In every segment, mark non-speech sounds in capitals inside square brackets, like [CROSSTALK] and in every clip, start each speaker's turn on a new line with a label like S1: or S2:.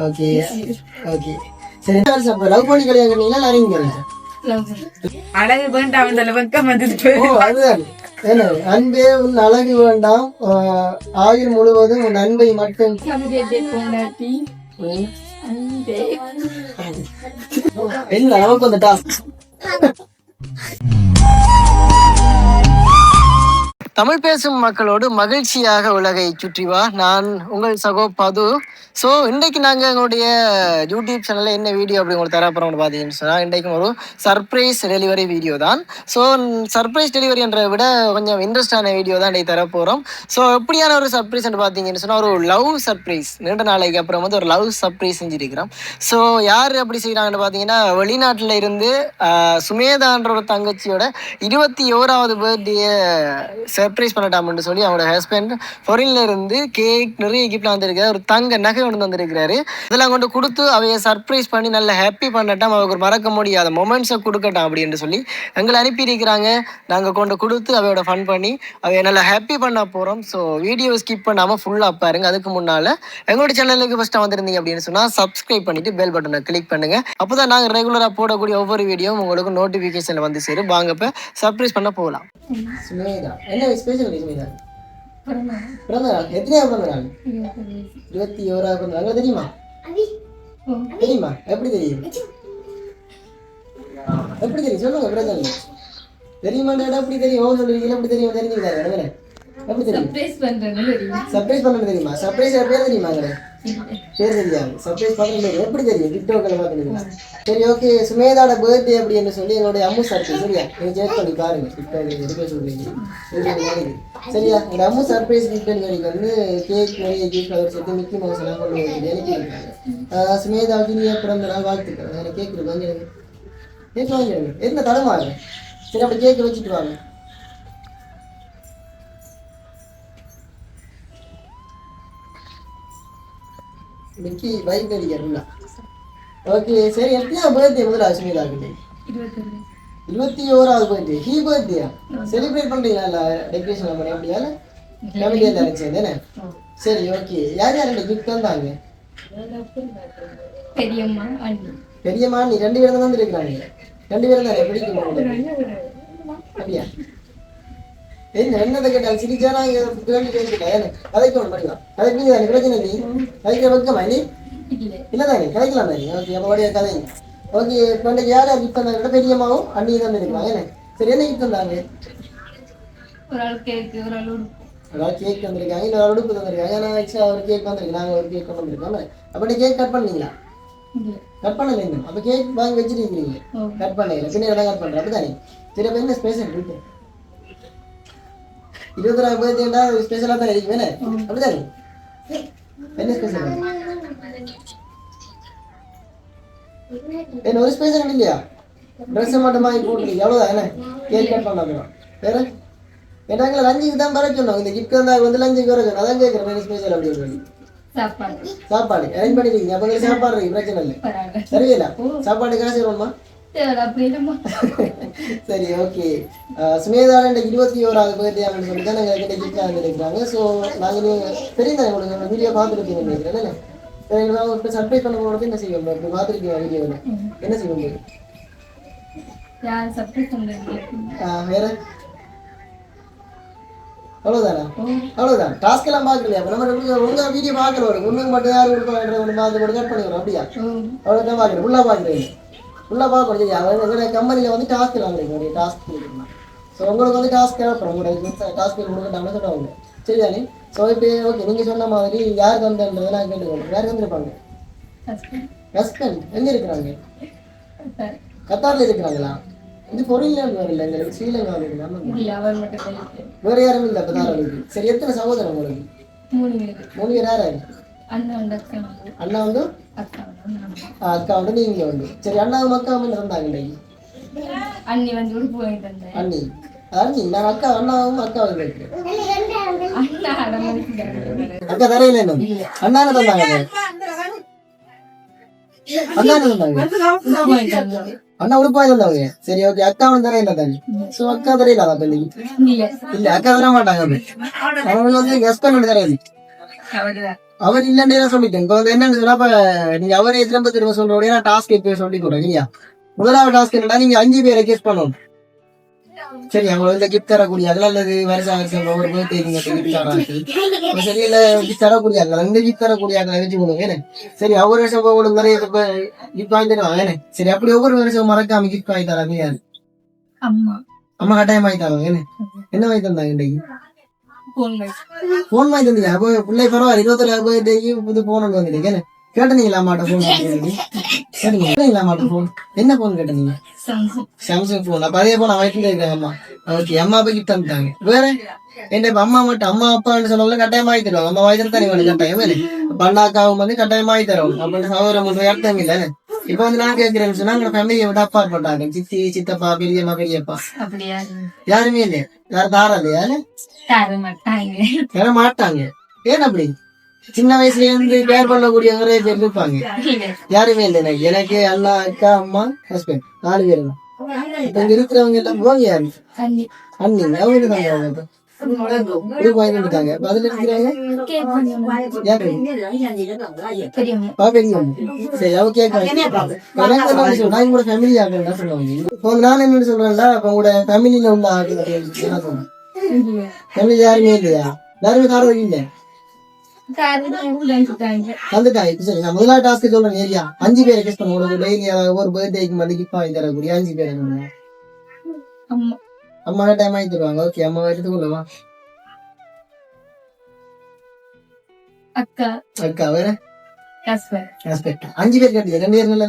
S1: Okay okay சரி அப்போ love பண்ணி கல்யாணம்
S2: அழகு வந்துட்டு
S1: அதுதான் அன்பே உன் அழகு வேண்டாம் ஆயுள் முழுவதும் உன் அன்பை மட்டும் இல்ல நமக்கு அந்த டாஸ்க் தமிழ் பேசும் மக்களோடு மகிழ்ச்சியாக உலகை சுற்றி வா. நான் உங்கள் சகோ பது. ஸோ இன்றைக்கு நாங்கள் எங்களுடைய யூடியூப் சேனலில் என்ன வீடியோ அப்படி உங்களுக்கு தரப்போகிறோம்னு பார்த்தீங்கன்னு சொன்னால் இன்றைக்கும் ஒரு சர்ப்ரைஸ் டெலிவரி வீடியோ தான். ஸோ சர்ப்ரைஸ் டெலிவரின்றதை விட கொஞ்சம் இன்ட்ரெஸ்டான வீடியோ தான் இன்றைக்கு தரப்போகிறோம் ஸோ எப்படியான ஒரு சர்ப்ரைஸ்ன்னு பார்த்தீங்கன்னு சொன்னால் ஒரு லவ் சர்ப்ரைஸ் நீண்ட நாளைக்கு அப்புறம் வந்து ஒரு லவ் சர்ப்ரைஸ் செஞ்சிருக்கிறோம். ஸோ யார் அப்படி செய்கிறாங்கன்னு பார்த்தீங்கன்னா வெளிநாட்டில் இருந்து சுமேதான்ற ஒரு தங்கச்சியோட இருபத்தி ஓராவது பர்த்டே சர்ப்ரைஸ் பண்ணட்டாம்னு சொல்லி அவங்களோட ஹஸ்பண்ட் ஃபாரின்ல இருந்து கேக் நிறைய கிஃப்ட்லாம் வந்திருக்காரு ஒரு தங்க நகை ஒன்று வந்திருக்கிறாரு. இதெல்லாம் கொண்டு கொடுத்து அவைய சர்ப்ரைஸ் பண்ணி நல்ல ஹாப்பி பண்ணட்டாம் அவருக்கு ஒரு மறக்க முடியாத மொமெண்ட்ஸை கொடுக்கட்டாம் அப்படின்னு சொல்லி எங்களை அனுப்பியிருக்கிறாங்க. நாங்கள் கொண்டு கொடுத்து அவையோட ஃபன் பண்ணி அவைய நல்லா ஹாப்பி பண்ண போகிறோம் ஸோ வீடியோ ஸ்கிப் பண்ணாமல் ஃபுல்லாக பாருங்க. அதுக்கு முன்னால் எங்களோட சேனலுக்கு ஃபஸ்ட்டாக வந்திருந்தீங்க அப்படின்னு சொன்னால் சப்ஸ்கிரைப் பண்ணிட்டு பெல் பட்டனை கிளிக் பண்ணுங்க. அப்போ தான் நாங்கள் ரெகுலராக போடக்கூடிய ஒவ்வொரு வீடியோவும் உங்களுக்கு நோட்டிஃபிகேஷனில் வந்து சேரும். வாங்க இப்போ சர்ப்ரைஸ் பண்ண போகலாம் என்ன ஸ்பெஷல் சுமேதா பிறந்த நாள் எத்தனையா பிறந்த நாள் இருபத்தி ஓராவது பிறந்த நாள் தெரியுமா? தெரியுமா? எப்படி தெரியும்? எப்படி தெரியும்? சொல்லுங்க பிரச்சனை இல்லை. தெரியுமாண்டா எப்படி தெரியும்? ஓ சொல்லுவீங்க எப்படி தெரியும்? தெரிஞ்சுக்கிட்டாரு எப்படி தெரியும்?
S3: சர்ப்ரைஸ் பண்றது தெரியும்.
S1: சர்ப்ரைஸ் பண்ணது தெரியுமா? பேர் தெரியாது. சர்ப்ரைஸ் பண்ணது எப்படி தெரியும்? டிக்டாக்ல பார்த்துருக்கீங்க சரி ஓகே சுமேதாவோட பர்த்டே அப்படின்னு சொல்லி என்னுடைய அம்மு சர்ப்ரைஸ் சரியா? நீங்கள் செக் பண்ணி பாருங்க. டிக்டாக்ல எடுக்க சொல்றீங்க சரியா? இந்த அம்மு சர்ப்ரைஸ் கிஃப்ட் டெலிவரிக்கு வந்து கேக் நிறைய கேக் அவர் சேர்த்து மிக்கி மவுஸ் எல்லாம் கொண்டு வந்து அனுப்பியிருக்காங்க சுமேதாவுக்கு நீ பிறந்த நாள் வாழ்த்துக்கள். எனக்கு கேக் இருக்கு வாங்கிடுங்க. கேக் வாங்கிடுங்க. என்ன தடமாறு சரி அப்படி கேக் வச்சுட்டு வாங்க. மிக்கி பைக் அடிக்கிறா ஓகே சரி எப்படியா பர்த்டே முதல்ல
S3: இருபத்தொன்று
S1: இருபத்தி ஓராவது பர்த்டே ஹீ பர்த்டேயா செலிப்ரேட் பண்றீங்களா? இல்ல டெக்கரேஷன் பண்ணி அப்படியா ஃபேமிலியா தான் சேர்ந்து என்ன சரி ஓகே யார் யார் ரெண்டு கிஃப்ட் வந்தாங்க
S3: பெரியம்மா
S1: பெரியம்மா நீ ரெண்டு பேரும் தான் வந்துருக்காங்க ரெண்டு பேரும் தானே? பிடிக்கும் அப்படியா? என்ன என்னதை கேட்டாலும் சிரிச்சா நாங்க கேள்வி கேட்கல ஏன்னு கதைக்கு ஒன்று பண்ணிக்கலாம் கதைக்கு நீங்க தானே பிரச்சனை நீ கதைக்க வைக்கமா நீ?
S3: இல்லை
S1: தானே கதைக்கலாம் தானே ஓகே அப்போ ஓகே இப்போ யார் பெரியம்மாவும் அண்ணி தான் இருக்கலாம் என்ன? சரி என்ன கிஃப்ட் தந்தாங்க?
S3: ஒரு ஆள் கேக்கு ஒரு ஆள் உடுப்பு.
S1: கேக் தந்திருக்காங்க இல்லை உடுப்பு தந்திருக்காங்க. ஆனால் ஆக்சுவலாக ஒரு கேக் வந்திருக்கு நாங்கள் ஒரு கேக் கொண்டு வந்திருக்கோம் அப்போ நீ கேக் கட் பண்ணீங்களா கட் பண்ணல இன்னும். அப்போ கேக் வாங்கி வச்சிருக்கீங்க கட் பண்ணல. பின்னாடி கட் பண்ணுறேன் அப்படிதானே சரி அப்போ என்ன ஸ்பெஷல் இருக்கு இருபத்தொராயிரம் பர்த்டேண்டா ஸ்பெஷலாக தான் இருக்கு வேணே? அப்படிதானே? என்ன ஸ்பெஷல் என்ன ஒரு ஸ்பெஷல் இல்லையா? ட்ரெஸ் மட்டும் வாங்கி போட்டுருக்கு எவ்வளோதான் என்ன? கேக் கட் பண்ணலாம் வேற? கேட்டாங்களா லஞ்சுக்கு தான் வர சொன்னோம். இந்த கிஃப்ட் வந்தாங்க வந்து லஞ்சுக்கு வர சொன்னோம். அதான் கேட்குறேன் என்ன ஸ்பெஷல் அப்படின்னு சொல்லி
S3: சாப்பாடு.
S1: அரேஞ்ச் பண்ணிருக்கீங்க அப்போ சாப்பாடு பிரச்சனை இல்லை. சரியில்ல சாப்பாடு காசு
S3: இல்லைம்மா [LAUGHS]
S1: சரி ஓகே சுமேதால இந்த இருபத்தி ஓராவது பர்த்டே அப்படின்னு சொல்லி தான் நாங்கள் கிட்ட கிஃப்ட் வந்துருக்காங்க ஸோ நாங்கள் தானே உங்களுக்கு வீடியோ பார்த்துருக்கீங்க நினைக்கிறேன் நான் இப்போ சர்ப்ரைஸ் பண்ண போகிறது என்ன செய்வோம்? இப்போ பார்த்துருக்கீங்க வீடியோவில் என்ன
S3: சர்ப்ரைஸ் பண்ணுறது
S1: வேற? அவ்வளோதானா அவ்வளோதான் டாஸ்க் எல்லாம் பார்க்கலையா? நம்ம ஒழுங்கா வீடியோ பார்க்குறோம் ஒன்றுக்கு மட்டும் யார் கொடுப்பாங்க ஒன்று பார்த்து கூட பண்ணிக்கிறோம். அப்படியா? அவ்வளோதான் பார்க்குறேன் ஃபுல்லாக பார்க்குறேன் ஃபுல்லாக பார்க்கணும் சரி அவங்க எங்களோட கம்பெனியில் வந்து டாஸ்க் வாங்குறீங்க ஒரு டாஸ்க் கொடுக்கணும் ஸோ உங்களுக்கு வந்து டாஸ்க் தேவைப்படும். உங்களோட டாஸ்க் கொடுக்கட்டாங்கன்னு சொல்லுவாங்க சரி தானே ஸோ இப்போ ஓகே நீங்கள் சொன்ன மாதிரி யாருக்கு வந்தன்றதை நான் கேட்டுக்கோங்க யாருக்கு வந்திருப்பாங்க
S3: ஹஸ்பண்ட்
S1: எங்கே இருக்கிறாங்க? கத்தாரில். இருக்கிறாங்களா? இது பொருள் வரல எங்களுக்கு ஸ்ரீலங்கா வேற யாரும் இல்லை அப்போ தான் சரி எத்தனை சகோதரன் உங்களுக்கு?
S3: மூணு பேர்
S1: மூணு
S3: அக்கா
S1: அண்ணா வந்து
S3: அக்கா
S1: அக்கா வந்து நீங்கள் உண்டு. சரி அண்ணாவும் அக்காவும் என்ன இருந்தாங்க இன்னைக்கு?
S3: அண்ணி வந்து உடுப்பு வாங்கி தந்தேன்
S1: அண்ணி. அண்ணி நான் அக்கா அண்ணாவும்
S3: அண்ணா அடமதிக்கிறாங்க
S1: அக்கா தரையில என்ன அண்ணான தந்தாங்க? அண்ணான தந்தாங்க அண்ணா உடுப்பாய் தந்தாங்க? சரி ஓகே அக்காவும் தரையில தாங்க சோ அக்கா தரையில அதான் பெண்ணுக்கு
S3: இல்லை.
S1: இல்ல அக்கா தர மாட்டாங்க அவங்க வந்து ஹஸ்பண்ட் தரையில.
S3: அவருதான்
S1: அவர் இல்லன்னு நான் சொல்லிட்டேன். இப்போ வந்து என்னன்னு சொன்னா இப்ப நீங்க அவரே திரும்ப திரும்ப சொல்றோட நான் டாஸ்க் இப்போ சொல்லி கொடுறேன் இல்லையா முதலாவது டாஸ்க் என்னன்னா நீங்க அஞ்சு பேரை கேஸ் பண்ணணும். சரி அவங்க இந்த கிஃப்ட் தரக்கூடிய அதுல அல்லது வருஷம் வருஷம் ஒவ்வொரு பர்த்டே நீங்க கிஃப்ட் தராங்க சரி இல்ல கிஃப்ட் தரக்கூடிய அந்த கிஃப்ட் தரக்கூடிய வச்சு கொடுங்க ஏன்னு சரி ஒவ்வொரு வருஷம் உங்களுக்கு நிறைய கிஃப்ட் வாங்கி தருவாங்க ஏன்னு சரி அப்படி ஒவ்வொரு வருஷம் மறக்காம கிஃப்ட் வாங்கி தராங்க யாரு
S3: அம்மா.
S1: அம்மா கட்டாயம் வாங்கி தராங்க ஏன்னு என்ன வாங்கி தந்தாங்க இன்றைக்கு
S3: போன்
S1: போன் வாங்கி தந்தீங்க அப்போ பிள்ளை பரவாயில்ல. இருபத்தொரு பர்த்டேக்கு புது போன் ஒன்று வந்துட்டீங்க. என்ன? கேட்டீங்களா அம்மாட்ட போன் கேட்டீங்க கேட்டீங்களா அம்மாட்ட போன் என்ன போன் கேட்டீங்க
S3: சாம்சங்
S1: போன் அப்ப அதே போல வயிற்றுல இருக்காங்க அம்மா. ஓகே அம்மா போய் கிஃப்ட் தந்துட்டாங்க வேற? என்ன இப்ப அம்மா மட்டும் அம்மா அப்பான்னு சொன்னாலும் கட்டாயம் வாங்கி தருவாங்க. அம்மா வாங்கி தரத்தானே கட்டாயம் அண்ணாக்காவும் வந்து கட்டாயம் வாங்கி தருவாங்க. அப்படின்னு சகோதரம் வந்து அர்த்தம் இல்லை இப்ப வந்து நான் கேட்கிறேன்னு சொன்னா எங்க ஃபேமிலியை விட அப்பா போட்டாங்க. சித்தி சித்தப்பா பெரியம்மா பெரியப்பா.
S3: அப்படியா?
S1: யாருமே இல்லையா யாரும் தாரா இல்லையா
S3: மாட்டாங்க.
S1: ஏன் அப்படி? சின்ன வயசுல இருந்து கேர் பண்ணக்கூடிய நிறைய பேர் இருப்பாங்க யாருமே இல்லை. எனக்கு எனக்கு அண்ணா அக்கா அம்மா ஹஸ்பண்ட் நாலு பேர் தான் இங்க இருக்கிறவங்க எல்லாம் போங்க யாரு?
S3: அண்ணி.
S1: அவங்க இருக்காங்க வந்துட்டாங்க இப்ப அதுல இருக்கிறாங்க சரி அவ கேட்கறாங்க எனக்கு என்ன விஷயம், நான் கூட ஃபேமிலி ஆகணும் சொல்லுவாங்க இப்போ வந்து நான் என்ன சொல்றேன்டா இப்ப உங்களோட ஃபேமிலியில உள்ள ஃபேமிலி யாருமே இல்லையா யாருமே சரி நான் முதலாவது டாஸ்க் சொல்றேன் ஏரியா அஞ்சு பேரை பண்ண உங்களுக்கு டெய்லி ஒரு பர்த்டேக்கு வாங்கி தரக்கூடிய அஞ்சு பேரை
S3: அம்மா
S1: அம்மா டைம் வாங்கி தருவாங்க. ஓகே அம்மா எடுத்துக்கொள்ளவா
S3: அக்கா.
S1: அக்கா வேற? அஞ்சு பேர் கேட்டீங்க. ரெண்டு பேர் இல்ல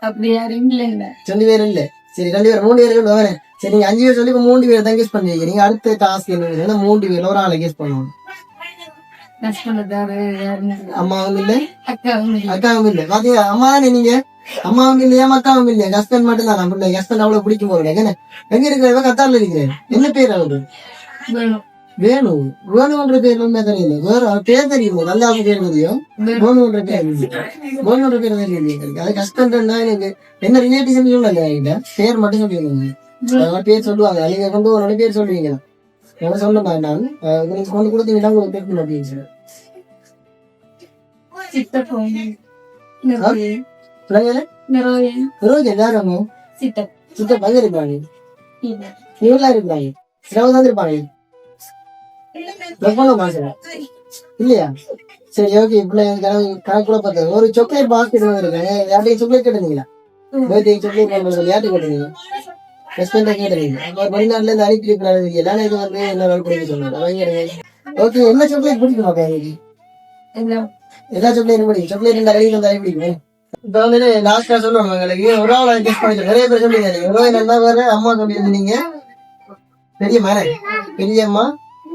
S3: அப்படி யாரும் இல்லைங்க
S1: ரெண்டு பேர் இல்ல. சரி ரெண்டு பேர் மூணு பேர் வேற. சரி நீங்க அஞ்சு பேர் சொல்லி இப்ப மூணு பேர் தான் கெஸ் பண்ணுவீங்க நீங்க அடுத்த டாஸ்க் என்ன மூணு பேர்ல ஒரு ஆளை கெஸ்
S3: இல்லை.
S1: அம்மாவும் இல்ல.
S3: அக்காவும் இல்லை.
S1: இல்ல. பாத்தீங்களா? அம்மா தானே நீங்க அம்மாவும் இல்லையா அக்காவும் இல்லையா ஹஸ்பண்ட் மட்டும் தான். நம்ம ஹஸ்பண்ட் அவ்வளவு பிடிக்கும் போறேன் என்ன? எங்க இருக்கிற கத்தார்ல இருக்கிறேன் என்ன பேர் அவரு? வேணு. வேணுன்ற பேர் உண்மை தெரியல. வேற பேர் தெரியும்? நல்லா அவங்க பேர் தெரியும்? வேணுன்ற பேர் வேணுன்ற பேர் எனக்கு அது கஷ்டம்னா எனக்கு என்ன ரிலேட்டிவ்ஸ் சொல்லல என்கிட்ட. பேர் மட்டும் சொல்லிடுங்க. அவங்க பேர் சொல்லுவாங்க. நீங்க கொண்டு ஒரு பேர் சொல்லுவீங்க நான் சொல்ல மாட்டேன் உங்களுக்கு கொண்டு கொடுத்தீங்கன்னா உங்களுக்கு பேர் அப்படின்னு சொல்லி. சுத்த பங்கு இருப்பாங்க
S3: இல்லை
S1: இவெல்லாம் இருப்பாங்க சிலவு தான் இருப்பாங்க எவ்வளவு மாசம் இல்லையா சரி ஓகே இப்படி கணக்குள்ள பார்த்தேன் ஒரு சாக்லேட் பாஸ்கெட் வந்துருக்கேன் யார்ட்டையும் சாக்லேட் கேட்டீங்களா பர்த்டே சாக்லேட் யார்ட்டு கேட்டீங்க ஹஸ்பண்டை கேட்டீங்க அவர் வெளிநாட்டுல இருந்து அனுப்பி இருக்கிறாரு எல்லாரும் இது வந்து என்ன பிடிக்க சொன்னாரு ஓகே என்ன சாக்லேட் பிடிக்குமா எல்லா சாக்லேட்டும் பிடிக்கும் சாக்லேட் இந்த அழகி வந்து பிடிக்கும் இப்ப வந்து லாஸ்டா சொல்லுவாங்க உங்களுக்கு ஒரு ஆள் அட்ஜஸ்ட் பண்ணி நிறைய பேர் சொல்லுங்க எவ்வளவு நல்லா வேற அம்மா சொல்லி இருந்தீங்க பெரிய மரம் பெரியம்மா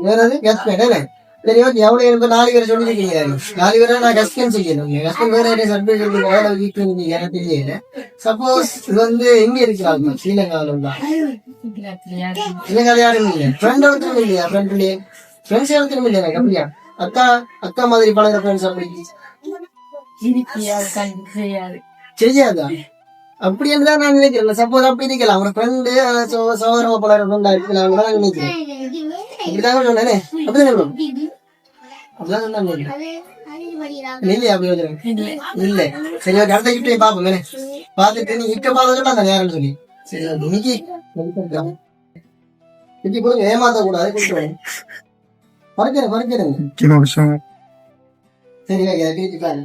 S1: வேற அது கெஸ்ட் என்ன? சரி ஓகே எவ்வளோ எனக்கு நாலு பேர் சொல்லியிருக்கீங்க. நாலு பேரை நான் கஸ்கன் செய்யணும். கஸ்கன் வேற என்ன சர்டிஃபிகேட் சொல்லி வேலை வீட்டு நீங்க எனக்கு தெரியல. சப்போஸ் இது வந்து எங்க இருக்கிறாங்க ஸ்ரீலங்காவில் உள்ள
S3: யாரும்
S1: யாரும் இல்லையா? ஃப்ரெண்ட் ஒருத்தரும் இல்லையா? ஃப்ரெண்ட்லேயே ஃப்ரெண்ட்ஸ் ஒருத்தரும் இல்லையா எனக்கு அப்படியா அக்கா அக்கா மாதிரி பழகிற ஃப்ரெண்ட்ஸ் அப்படி.
S3: இருக்கியாது கண்டு செய்யாது
S1: செய்யாதா அப்படி தான் நான் நினைக்கிறேன். சப்போஸ் அப்படி இருக்கலாம். ஒரு ஃப்ரெண்டு சோதரமா பழகிற ஃப்ரெண்டா இருக்கலாம் நான் நினைக்கிறேன். அப்படிதான் சொன்னேனே அப்படிதான் சொல்லுவோம் அப்படிதான் சொன்னாங்க இல்லையா அப்படி இல்ல. சரி ஓகே அடுத்த கிட்டே பாப்போம் என்ன? பார்த்துட்டு நீ இக்க பார்த்ததுல அந்த நேரம் சொல்லி. சரி ஓகே இன்னைக்கு இன்னைக்கு கொடுங்க ஏமாத்த கூடாது கொடுத்துருவேன் பறக்கிறேன் பறக்கிறேன் சரி ஓகே அதை பிரிச்சு பாரு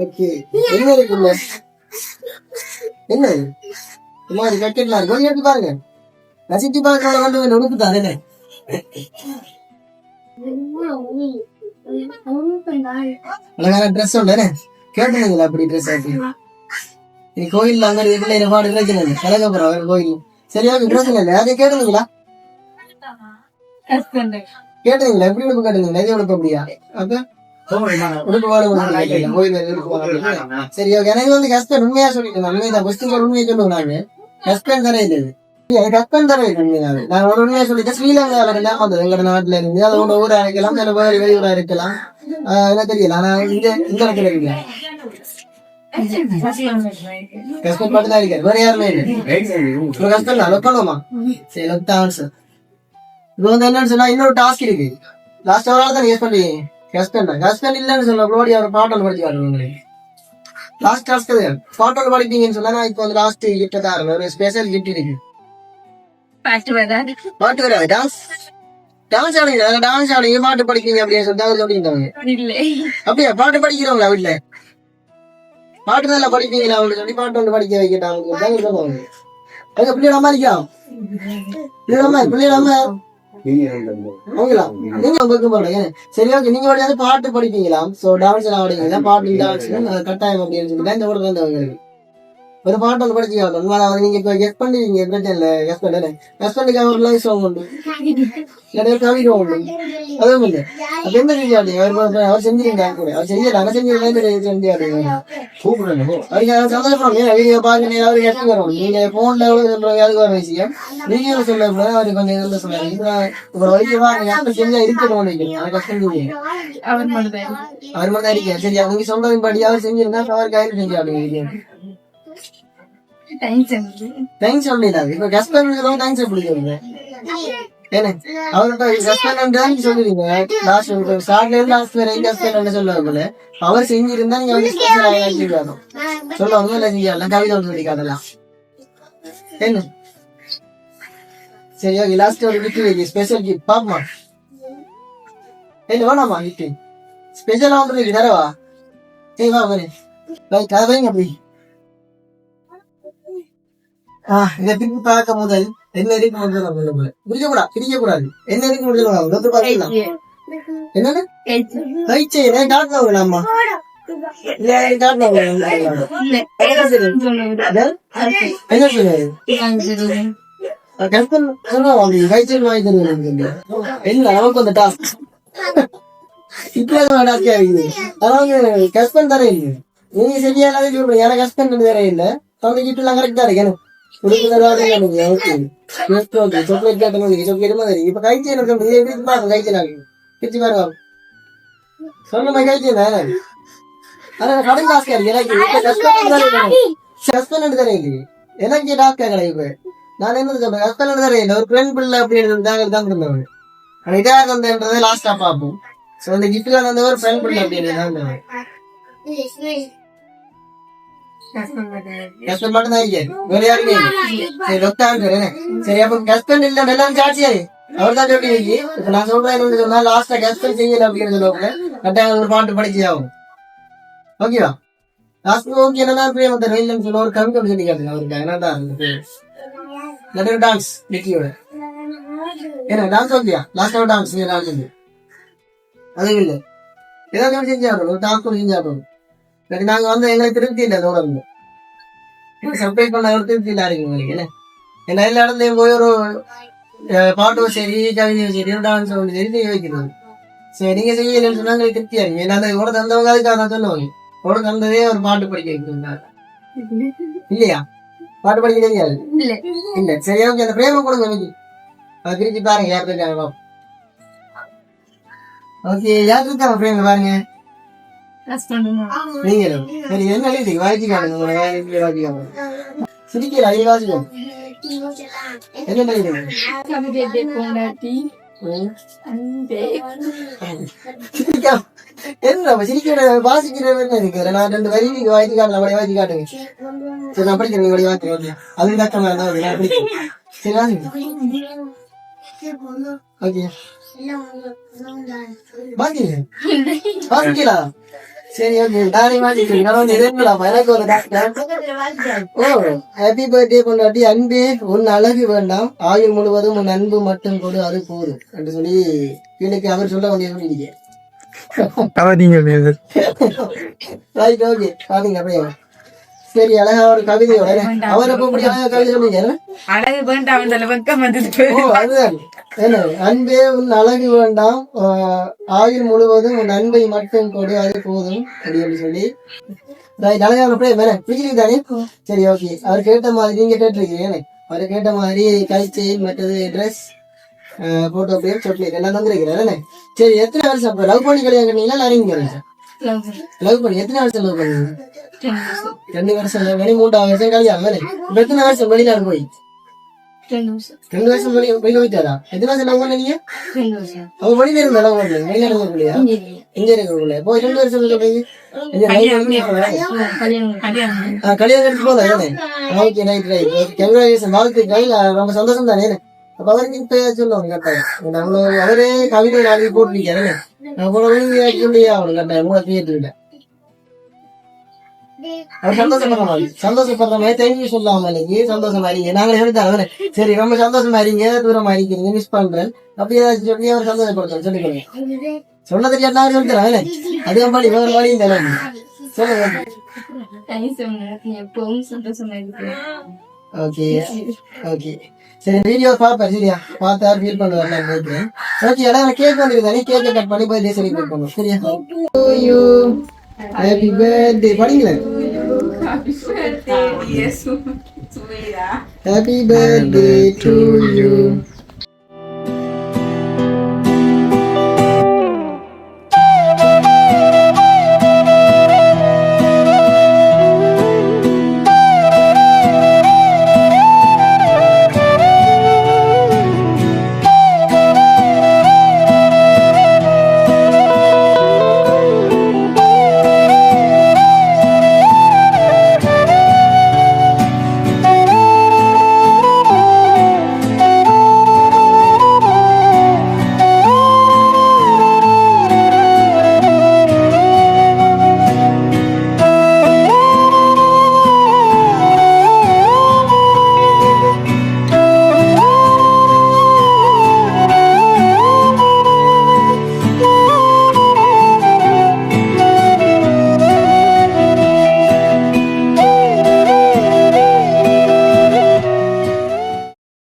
S1: ஓகே என்ன இருக்குல்ல என்ன? இது? சும்மா ஒரு கக்கெட்லாம் இருக்கு. கொஞ்சம் எடுத்து பாருங்க. ரசிச்சு பார்க்கறத வந்து நுணுக்கு தான். என்ன? அழகான ட்ரெஸ் உண்டு. கேட்டுனீங்களா அப்படி ட்ரெஸ் ஆட்டி நீ கோயில்ல அங்க இருக்குல்ல என்ன பாடு பிரச்சனை இல்லை. கலகப்புறம் அவர் கோயில் சரி ஓகே பிரச்சனை இல்லை. அதை
S3: ஹஸ்பண்ட்
S1: கேட்டுனீங்களா எப்படி உடுப்பு எது உடுப்பு அப்படியா? அப்ப? சரி ஓகே எனக்கு வந்து ஹஸ்பண்ட் உண்மையா சொல்லிட்டு உண்மைதான் கொஸ்டின் உண்மையை சொல்லுவோம் நாங்க ஹஸ்பண்ட் தர இல்லை எனக்கு ஹஸ்பண்ட் இல்லை உண்மையாவே நான் ஒரு உண்மையா சொல்லிட்டு ஸ்ரீலங்கால இருந்தா வந்தது எங்க நாட்டுல இருந்து. அது உங்க ஊரா இருக்கலாம் சில பேர் வெளியூரா இருக்கலாம். எனக்கு தெரியல. ஆனா இங்க இந்த இடத்துல இருக்கல ஹஸ்பண்ட் மட்டும் தான் இருக்காரு. வேற யாருமே இல்லை. ஒரு ஹஸ்பண்ட் நான் லொக் பண்ணுவோமா சரி லொக் தான் ஆன்சர் இப்போ வந்து என்னன்னு சொன்னா இன்னொரு டாஸ்க் இருக்கு. லாஸ்ட் ஒரு ஆள் தான் யூஸ் பண்ணி? ஹஸ்பண்ட் ஹஸ்பண்ட் இல்லைன்னு சொன்ன ப்ளோடி அவர் பாட்டல் படிச்சு காட்டுங்க லாஸ்ட் டாஸ்க் அது பாட்டல் படிப்பீங்கன்னு சொன்னா நான் இப்போ வந்து லாஸ்ட் கிட்ட தான் ஒரு ஸ்பெஷல் கிஃப்ட் இருக்கு.
S3: பாட்டு வராது
S1: பாட்டு வராது டான்ஸ் டான்ஸ் ஆடுங்க. டான்ஸ் ஆடுங்க. பாட்டு படிப்பீங்க அப்படின்னு சொல்லிட்டு அவர் சொல்லியிருந்தாங்க அப்படியா? பாட்டு படிக்கிறவங்களா வீட்டுல பாட்டு நல்லா படிப்பீங்களா? அப்படின்னு சொல்லி பாட்டு ஒன்று படிக்க வைக்கிட்டாங்க சொல்லுவாங்க. எங்க பிள்ளையோட அம்மா இருக்கலாம் பிள்ளையோட சரி ஓகே. நீங்க வந்து பாட்டு படிப்பீங்களா? சோ டான்ஸ் எல்லாம் ஆடுவீங்களா? பாட்டு டான்ஸ் கட்டாயம் அப்படின்னு சொல்லி இந்த ஊர்ல இருந்து அவங்களுக்கு ஒரு பாட்டு ஒன்று படிச்சு காட்டணும் நீங்க இப்போ கெஸ் பண்ணுவீங்க பிரச்சனை இல்லை கெஸ் பண்ணல கெஸ் பண்ணிக்க ஒரு லைஃப் சாங் உண்டு இல்லாட்டி ஒரு கவிதை உண்டு அதுவும் இல்லை அப்ப என்ன செஞ்சு ஆடுங்க அவர் பா- அவர் செஞ்சிருந்தாங்க கூட அவர் செஞ்சிருந்தாங்க செஞ்சிருந்தாங்க செஞ்சு ஆடுங்க கூப்பிடுங்க அவருக்கு அதை சந்தோஷம் ஏன் வீடியோ பாருங்க அவருக்கு எடுத்து வரும் நீங்க போன்ல எவ்வளவு சொல்றாங்க அதுக்கு ஒரு விஷயம் வீடியோ சொல்ல கூட அவருக்கு கொஞ்சம் இதில் சொல்லுவாங்க இப்போ ஒரு வழிக்கு வாங்க அப்படி செஞ்சா இருக்கணும் நினைக்கிறேன் அது கஷ்டம் இல்லை
S3: அவர் மட்டும்
S1: அவர் மட்டும் தான் இருக்கேன் சரி அவங்க சொல்றதும் படி அவர் செஞ்சிருந்தா அவர் கையில் செஞ்சு ஆடுங்க
S3: செஞ்சு
S1: தேங்க்ஸ் சொல்லிடாது இப்போ தேங்க்ஸ் ஏன்னா அவர்கிட்ட சொல்லுவீங்க? லாஸ்ட் ஸ்டார்ட்ல இருந்து லாஸ்ட் வரைக்கும் கஸ்பண்ட் என்ன சொல்லுவாங்க போல அவர் செஞ்சிருந்தா நீங்க வந்து ஸ்பெஷல் செஞ்சுக்காணும் சொல்லுவாங்க இல்ல கவிதை ஒன்று என்ன? சரி ஓகே லாஸ்ட் ஒரு கிஃப்ட் வைக்க ஸ்பெஷல் கிஃப்ட் பாப்பமா? என்ன வேணாமா கிஃப்ட் ஸ்பெஷலா ஒன்று இருக்கு தரவா? சரி வா வரேன் ரைட் அதை வைங்க அப்படி. இதை திருப்பி பார்க்க முதல் என்ன இருக்கு போல பிடிக்க கூடாது பிடிக்க கூடாது என்ன இருக்கு முதல்ல வந்து பார்க்கலாம் அம்மா. இல்ல காட்டணும் என்ன இல்லை நீங்க சரியா சொல்றீங்க. எனக்கு கஸ்பன் தர இல்லை. தந்தை கிட்ட எல்லாம் கரெக்டா இருக்கு. எனக்கு கொடுக்குறதாவே எனக்கு ஓகே ஓகே சாக்லேட் சாக்லேட் மாதிரி இப்ப கைச்சல் இருக்கு இது எப்படி பாருங்க கைச்சல் ஆகுது பிரிச்சு பாருங்க சொன்ன கைச்சல் ஆனா கடன் டாஸ்க் எனக்கு கஸ்பன் தர கஸ்பன் எனக்கு டாஸ்க் கிடையாது இப்ப நான் என்ன சொல்றேன் ஒரு பெண் பிள்ளை அப்படின்னு தான் ஆனா லாஸ்டா அந்த கிஃப்ட்ல ஒரு பெண் பிள்ளை அப்படின்னு தான் ஹஸ்பண்ட் மட்டும் தான் இருக்கு வேற யாருமே இல்லை சரி லொக்கான் பேரு சரி அப்ப ஹஸ்பண்ட் இல்ல எல்லாம் சாட்சியாரு அவர் சொல்லி இப்ப நான் சொல்றேன் சொன்னா லாஸ்டா ஹஸ்பண்ட் செய்யல அப்படின்னு சொல்லுவாங்க கட்டாயம் ஒரு பாட்டு படிச்சு ஆகும். ஓகேவா லாஸ்ட் ஓகே என்னன்னா அந்த இல்லைன்னு சொல்ல ஒரு கம்மி கம்மி சொல்லி காட்டுங்க அவருக்கு என்னதான் இருந்தது டான்ஸ் நிக்கியோட என்ன டான்ஸ் ஓகேயா லாஸ்ட் டான்ஸ் நீ டான்ஸ் வந்து அதுவும் இல்லை. ஏதாவது ஒன்று செஞ்சாகணும் ஒரு டான்ஸ் ஒன்று செஞ்சாகணும் இல்லாட்டி நாங்க வந்து எங்களுக்கு திருப்தி இல்லை இருந்து சர்ப்ரைஸ் பண்ண ஒரு திருப்தி இல்லை இருக்கு உங்களுக்கு என்ன? ஏன்னா எல்லா இடத்துலையும் போய் ஒரு பாட்டும் சரி கவிதையும் சரி ஒரு டான்ஸ் ஒன்று சரி செய்ய வைக்கிறது சரி நீங்க செய்யலன்னு சொன்னா எங்களுக்கு திருப்தியா இருக்கு. ஏன்னா அந்த கூட தந்தவங்க அதுக்காக தான் சொல்லுவாங்க கூட தந்ததே ஒரு பாட்டு படிக்க வைக்கிறாங்க இல்லையா? பாட்டு படிக்க தெரியாது?
S3: இல்ல.
S1: சரி ஓகே அந்த பிரேம கொடுங்க இன்னைக்கு அதை பிரிச்சு பாருங்க யார் இருக்காங்க ஓகே யார் இருக்காங்க பிரேம பாருங்க. நீங்களும் சரி என்ன எழுதி வாய்ச்சி காணுங்க உங்களை வாய்ச்சி வாய்ச்சி காணுங்க சிரிக்கல அதிக வாசிக்கும் என்ன சிரிக்காம என்ன சிரிக்கிற வாசிக்கிறது என்ன இருக்கு. நான் ரெண்டு வரி நீங்க வாய்ச்சி காட்டலாம் அப்படியே வாய்ச்சி காட்டுங்க. சரி நான் படிக்கிறேன் நீங்க வாய்ச்சி ஓகே. அது கஷ்டமா இருந்தா ஓகே நான் படிக்கிறேன். சரி வாசிங்க. ஓகே. வாசிங்க. வாசிக்கலாம் சரி ஓகே நானே வாசிக்கிறேன் நான் வந்து எதிர்க்கலாம் எனக்கு ஒரு டாக்டர் ஓ ஹாப்பி பர்த்டே கொண்டாடி அன்பே உன் அழகு வேண்டாம். ஆயுள் முழுவதும் உன் அன்பு மட்டும் கொடு அது போதும். என்று சொல்லி எனக்கு அவர் சொல்ல வேண்டிய சொல்லிடுங்க ரைட் ஓகே பாருங்க அப்படியே. சரி அழகா ஒரு கவிதையோட அவர் எப்போ அழகா கவிதை சொன்னீங்க
S2: அழகு வேண்டாம்
S1: அதுதான். அன்பே உன் அழகு வேண்டாம். ஆயுள் முழுவதும் உன் அன்பை மட்டும் கொடு அது போதும் அப்படின்னு சொல்லி. அழகா அப்படியே மேலே. பிடிச்சிருக்கு தானே சரி ஓகே. அவர் கேட்ட மாதிரி நீங்க கேட்டிருக்கீங்க அவர் கேட்ட மாதிரி கை செயின் மற்றது ட்ரெஸ் போட்டோ பேர் சாக்லேட் எல்லாம் தந்துருக்கிறாரு சரி எத்தனை வருஷம் லவ் பண்ணி கல்யாணம் அரேஞ்ச் மேரேஜ்
S3: லவ்
S1: பண்ணி எத்தனை வருஷம் லவ் பண்ணீங்க ரெண்டு வருஷம் பண்ணி மூன்றாவது வருஷம் கல்யாணம் வேலை இப்ப எத்தனை வருஷம் வெளிநாடு போய்?
S3: ரெண்டு வருஷம்
S1: வெளியே போயிட்டாரா எத்தனை வருஷம் லவ் பண்ணீங்க? அவன் வெளியில இருந்தா லவ் பண்ணல வெளியில இருக்கக்கூடிய இங்க இருக்கக்கூடிய போய் ரெண்டு வருஷம் வெளியே போய்
S3: கல்யாணம்
S1: எடுத்து போதா தானே? ஓகே ரைட் ரைட் கங்க்ராச்சுலேஷன் வாழ்த்துக்கள். ஆ, ரொம்ப சந்தோஷம் தானே? அப்ப அவருக்கு இப்ப சொல்லுவாங்க கட்டாயம் நம்ம அவரே கவிதை நாளைக்கு போட்டுருக்காரு நான் போன கட்டாயம் சந்தோஷப்படுற சந்தோஷப்படுற மாதிரி தேங்க்யூ சொல்லாம இன்னைக்கு சந்தோஷமா இருங்க நாங்க எடுத்தாங்க சரி ரொம்ப சந்தோஷமா இருங்க தூரமா இருக்கீங்க மிஸ் பண்றேன். அப்படி ஏதாச்சும் சொல்லி அவர் சந்தோஷப்படுத்தணும் சொல்லிக்கோங்க சொல்ல தெரியாத சொல்லித்தராங்க அதுவும் படி வேற வழி சொல்லுங்க.
S3: எப்பவும் சந்தோஷமா இருக்கு
S1: ஓகே ஓகே சரி வீடியோ பாப்பேன் சரியா? பார்த்தா ஃபீல் பண்ணுவார் நான் நினைக்கிறேன் ஓகே இடம் கேக் வந்துருக்கா நீ கேக்கை கட் பண்ணி போய் செலிப்ரேட் பண்ணுவோம் சரியா? ஐயோ happy birthday படிங்களேன். Happy birthday to you